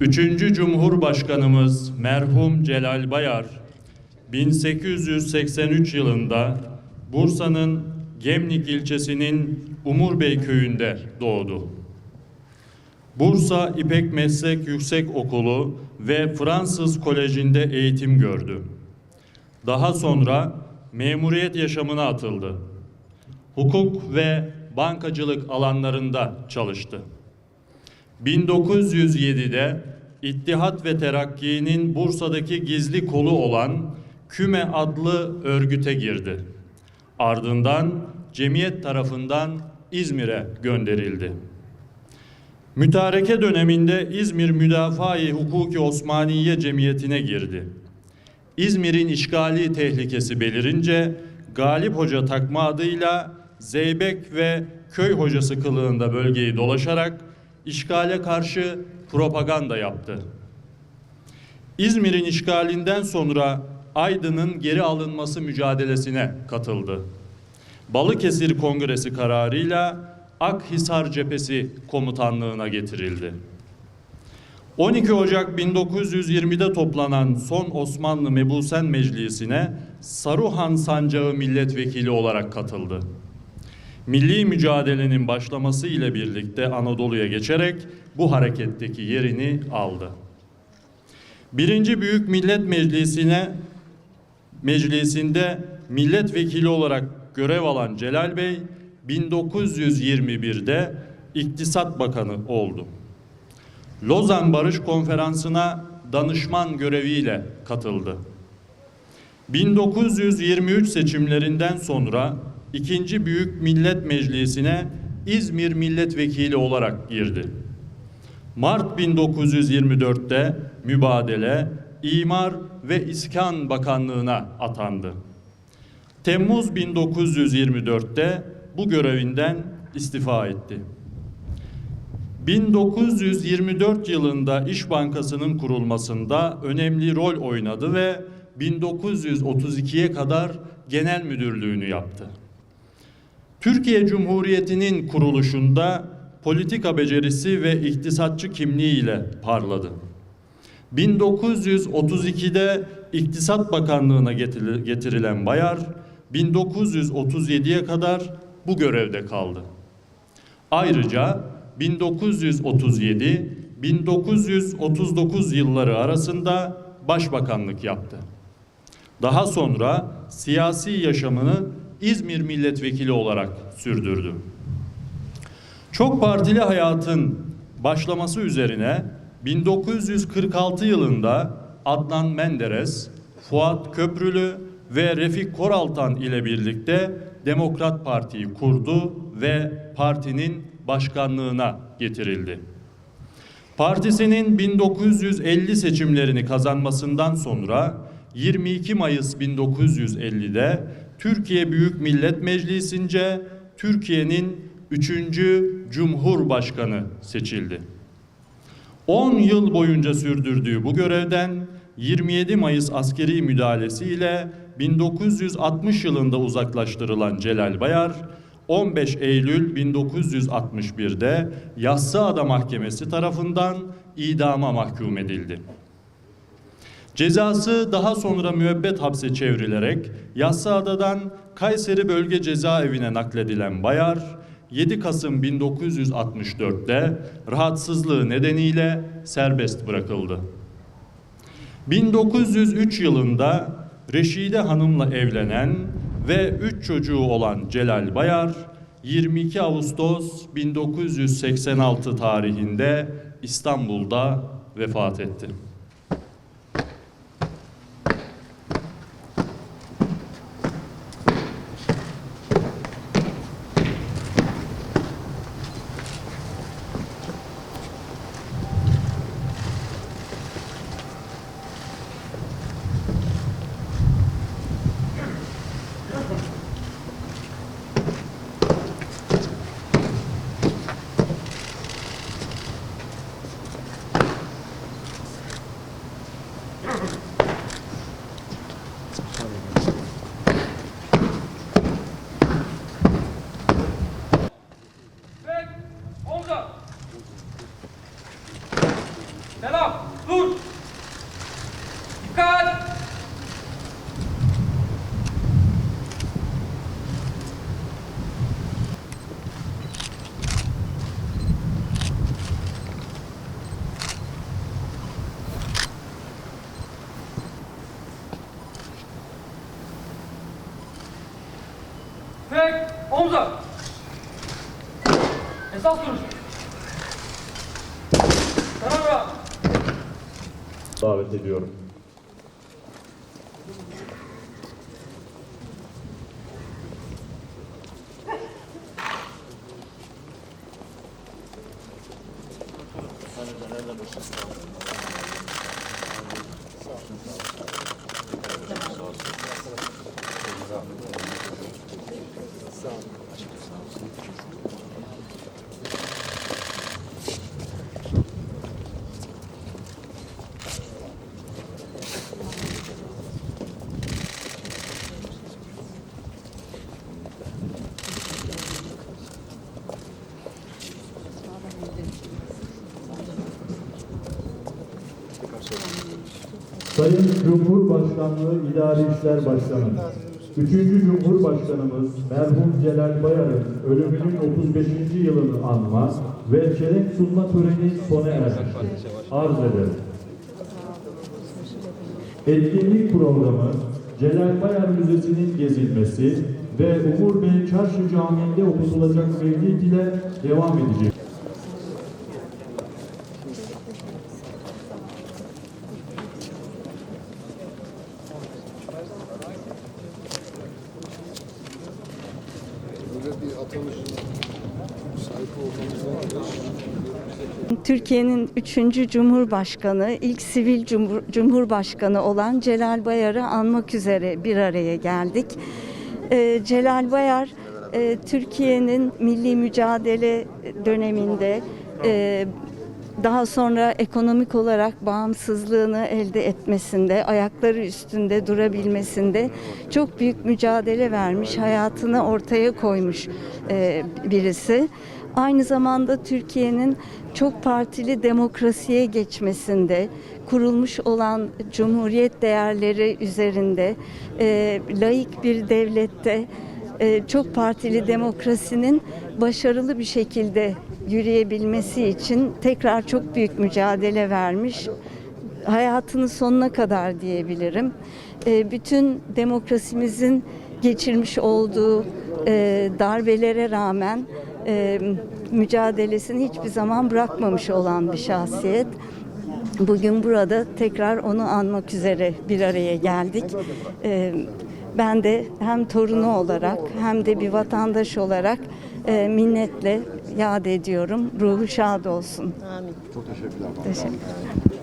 Üçüncü Cumhurbaşkanımız merhum Celal Bayar 1883 yılında Bursa'nın Gemlik ilçesinin Umurbey köyünde doğdu. Bursa İpek Meslek Yüksek Okulu ve Fransız Koleji'nde eğitim gördü. Daha sonra memuriyet yaşamına atıldı. Hukuk ve bankacılık alanlarında çalıştı. 1907'de İttihat ve Terakki'nin Bursa'daki gizli kolu olan Küme adlı örgüte girdi. Ardından cemiyet tarafından İzmir'e gönderildi. Mütareke döneminde İzmir Müdafaa-i Hukuki Osmaniye Cemiyeti'ne girdi. İzmir'in işgali tehlikesi belirince Galip Hoca takma adıyla Zeybek ve köy hocası kılığında bölgeyi dolaşarak işgale karşı propaganda yaptı. İzmir'in işgalinden sonra Aydın'ın geri alınması mücadelesine katıldı. Balıkesir Kongresi kararıyla Akhisar Cephesi komutanlığına getirildi. 12 Ocak 1920'de toplanan son Osmanlı Mebusen Meclisi'ne Saruhan Sancağı milletvekili olarak katıldı. Milli mücadelenin başlaması ile birlikte Anadolu'ya geçerek bu hareketteki yerini aldı. Birinci Büyük Millet Meclisi'ne meclisinde milletvekili olarak görev alan Celal Bey 1921'de İktisat Bakanı oldu. Lozan Barış Konferansı'na danışman göreviyle katıldı. 1923 seçimlerinden sonra İkinci Büyük Millet Meclisi'ne İzmir Milletvekili olarak girdi. Mart 1924'te Mübadele, İmar ve İskan Bakanlığı'na atandı. Temmuz 1924'te bu görevinden istifa etti. 1924 yılında İş Bankası'nın kurulmasında önemli rol oynadı ve 1932'ye kadar genel müdürlüğünü yaptı. Türkiye Cumhuriyeti'nin kuruluşunda politika becerisi ve iktisatçı kimliğiyle parladı. 1932'de İktisat Bakanlığı'na getirilen Bayar, 1937'ye kadar bu görevde kaldı. Ayrıca 1937-1939 yılları arasında başbakanlık yaptı. Daha sonra siyasi yaşamını İzmir milletvekili olarak sürdürdü. Çok partili hayatın başlaması üzerine 1946 yılında Adnan Menderes, Fuat Köprülü ve Refik Koraltan ile birlikte Demokrat Parti'yi kurdu ve partinin başkanlığına getirildi. Partisinin 1950 seçimlerini kazanmasından sonra 22 Mayıs 1950'de Türkiye Büyük Millet Meclisi'nce Türkiye'nin 3. Cumhurbaşkanı seçildi. 10 yıl boyunca sürdürdüğü bu görevden 27 Mayıs askeri müdahalesiyle 1960 yılında uzaklaştırılan Celal Bayar 15 Eylül 1961'de Yassıada Mahkemesi tarafından idama mahkum edildi. Cezası daha sonra müebbet hapse çevrilerek Yassıada'dan Kayseri Bölge Cezaevine nakledilen Bayar 7 Kasım 1964'te rahatsızlığı nedeniyle serbest bırakıldı. 1903 yılında Reşide Hanım'la evlenen ve 3 çocuğu olan Celal Bayar 22 Ağustos 1986 tarihinde İstanbul'da vefat etti. Omza. Esas duruş. Bırak. Davet ediyorum. Sayın Cumhurbaşkanlığı İdari İşler Başkanı, 3. Cumhurbaşkanımız merhum Celal Bayar'ın ölümünün 35. yılını anma ve çelenk sunma töreni sona ermiştir. Arz ederim. Etkinlik programı Celal Bayar Müzesi'nin gezilmesi ve Umur Bey Çarşı Camii'nde okutulacak mevlid ile devam edecek. Türkiye'nin üçüncü Cumhurbaşkanı, ilk sivil cumhur, Cumhurbaşkanı olan Celal Bayar'ı anmak üzere bir araya geldik. Ee, Celal Bayar, e, Türkiye'nin milli mücadele döneminde e, daha sonra ekonomik olarak bağımsızlığını elde etmesinde, ayakları üstünde durabilmesinde çok büyük mücadele vermiş, hayatını ortaya koymuş e, birisi. Aynı zamanda Türkiye'nin çok partili demokrasiye geçmesinde, kurulmuş olan cumhuriyet değerleri üzerinde, e, laik bir devlette e, çok partili demokrasinin başarılı bir şekilde yürüyebilmesi için tekrar çok büyük mücadele vermiş. Hayatının sonuna kadar diyebilirim. E, bütün demokrasimizin geçirmiş olduğu e, darbelere rağmen e, mücadelesini hiçbir zaman bırakmamış olan bir şahsiyet. Bugün burada tekrar onu anmak üzere bir araya geldik. Ben de hem torunu olarak hem de bir vatandaş olarak e, minnetle yad ediyorum. Ruhu şad olsun. Çok teşekkürler. Teşekkür ederim.